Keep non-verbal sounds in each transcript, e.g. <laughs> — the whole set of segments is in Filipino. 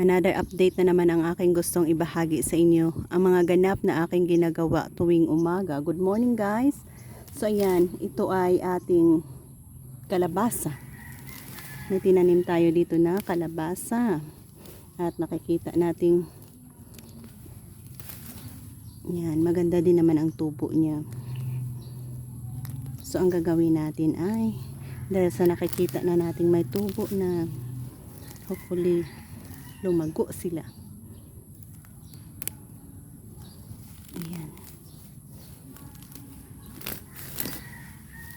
Another update na naman ang aking gustong ibahagi sa inyo. Ang mga ganap na aking ginagawa tuwing umaga. Good morning guys! So ayan, ito ay ating kalabasa. May tinanim tayo dito na kalabasa. At nakikita nating yan, maganda din naman ang tubo niya. So ang gagawin natin ay dahil sa nakikita na nating may tubo na hopefully lumago sila. Ayan.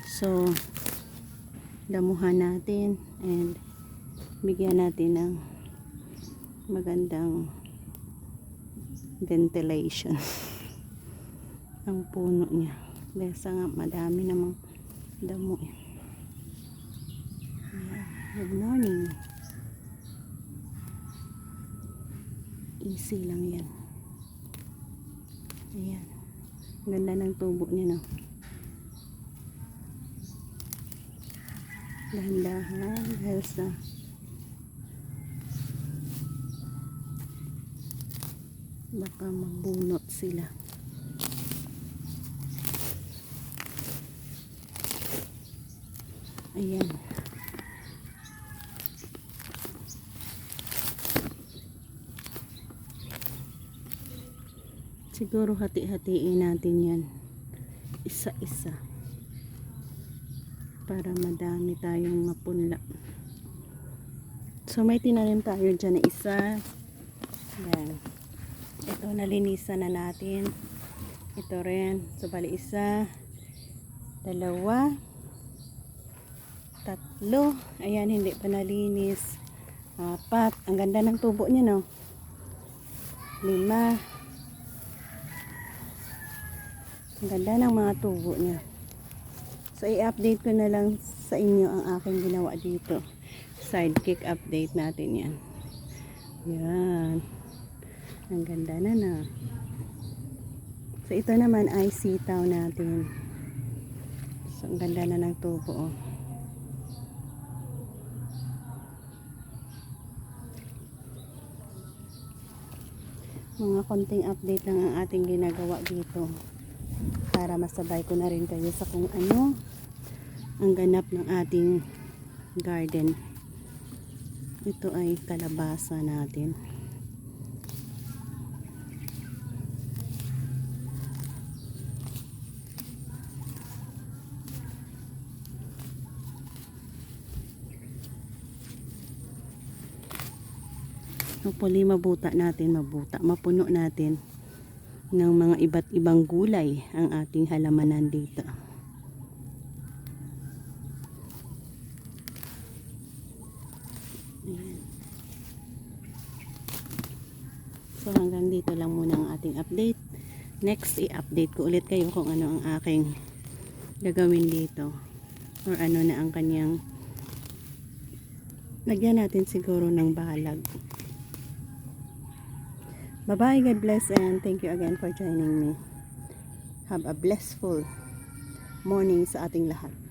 So, damuhan natin and bigyan natin ng magandang ventilation <laughs> ang puno niya. Dahil sa nga madami namang damo eh. Ayan. Good morning. Easy lang yan. Ayan. Ganda ng tubo niya, no? Dahan-dahan dahil sa baka mabunot sila. Ayan. Siguro hati-hatiin natin yan. Isa-isa. Para madami tayong mapunla. So may tinanim tayo dyan na isa. Yan. Ito nalinisan na natin. Ito rin. So bali isa. Dalawa. Tatlo. Ayan hindi pa nalinis. Apat. Ang ganda ng tubo niya no. Lima. Ang ganda ng mga tubo niya. So, i-update ko na lang sa inyo ang aking ginawa dito. Sidekick update natin yan. Yan. Ang ganda na na. So, ito naman ay sitaw natin. So, ang ganda na ng tubo. Oh. Mga konting update lang ang ating ginagawa dito para masabay ko na rin kayo sa kung ano ang ganap ng ating garden. Ito ay kalabasa natin. Hopefully mabuta natin mabuta mapuno natin ng mga iba't ibang gulay ang ating halamanan dito. Ayan. So hanggang dito lang muna ang ating update. Next, i-update ko ulit kayo kung ano ang aking gagawin dito. Or ano na ang kanyang lagyan natin siguro ng balag. Bye-bye. God bless and thank you again for joining me. Have a blissful morning sa ating lahat.